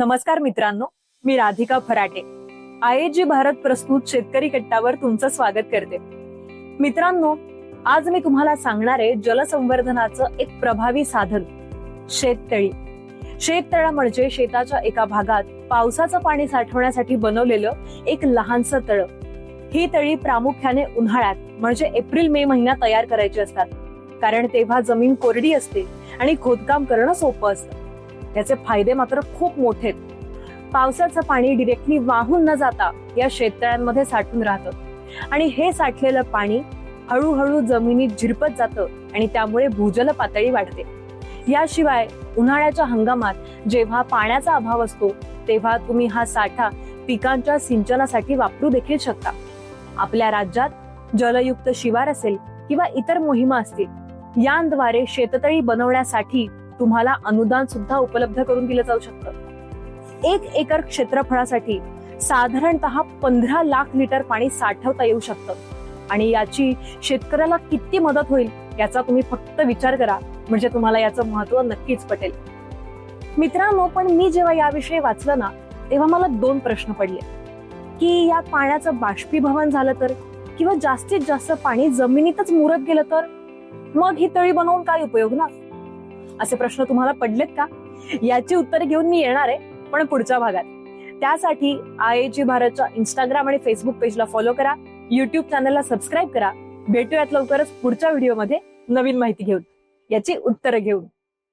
नमस्कार मित्रांनो मी राधिका फराटे. आय जी भारत प्रस्तुत शेतकरी कट्टावर तुमचं स्वागत करते. मित्रांनो आज मी तुम्हाला सांगणार आहे जलसंवर्धनाचं एक प्रभावी साधन शेततळी. शेततळा म्हणजे शेताच्या एका भागात पावसाचं पाणी साठवण्यासाठी बनवलेलं एक लहानसं तळ. ही तळी प्रामुख्याने उन्हाळ्यात म्हणजे एप्रिल मे महिन्यात तयार करायची असतात. कारण तेव्हा जमीन कोरडी असते आणि खोदकाम करणं सोपं असतं. त्याचे फायदे मात्र खूप मोठे आहेत. पावसाचं पाणी डिरेक्टली वाहून न जाता या शेततळ्यांमध्ये साठून राहतं. आणि हे साठलेलं पाणी हळूहळू जमिनीत झिरपत जातं आणि त्यामुळे भूजल पातळी वाढते. याशिवाय उन्हाळ्याच्या हंगामात जेव्हा पाण्याचा अभाव असतो तेव्हा तुम्ही हा साठा पिकांच्या सिंचनासाठी वापरू देखील शकता. आपल्या राज्यात जलयुक्त शिवार असेल किंवा इतर मोहिमा असतील यांद्वारे शेततळी बनवण्यासाठी तुम्हाला अनुदान सुद्धा उपलब्ध करून दिलं जाऊ शकतं. एक एकर क्षेत्रफळासाठी साधारणतः पंधरा लाख लिटर पाणी साठवता येऊ शकतं. आणि याची शेतकऱ्याला किती मदत होईल याचा तुम्ही फक्त विचार करा. म्हणजे तुम्हाला याचं महत्त्व नक्कीच पटेल. मित्रांनो पण मी जेव्हा याविषयी वाचलं ना तेव्हा मला दोन प्रश्न पडले. की या पाण्याचं बाष्पीभवन झालं तर? किंवा जास्तीत जास्त पाणी जमिनीतच मुरत गेलं तर? मग ही तळी बनवून काय उपयोग ना? असे प्रश्न तुम्हाला पडलेत का? याची उत्तरे घेऊन मी येणार आहे पण पुढच्या भागात. त्यासाठी आय जी भारतच्या इंस्टाग्राम आणि फेसबुक पेजला फॉलो करा युट्यूब चॅनलला सबस्क्राईब करा. भेटूयात लवकरच पुढच्या व्हिडिओमध्ये नवीन माहिती घेऊन. याची उत्तरं घेऊन.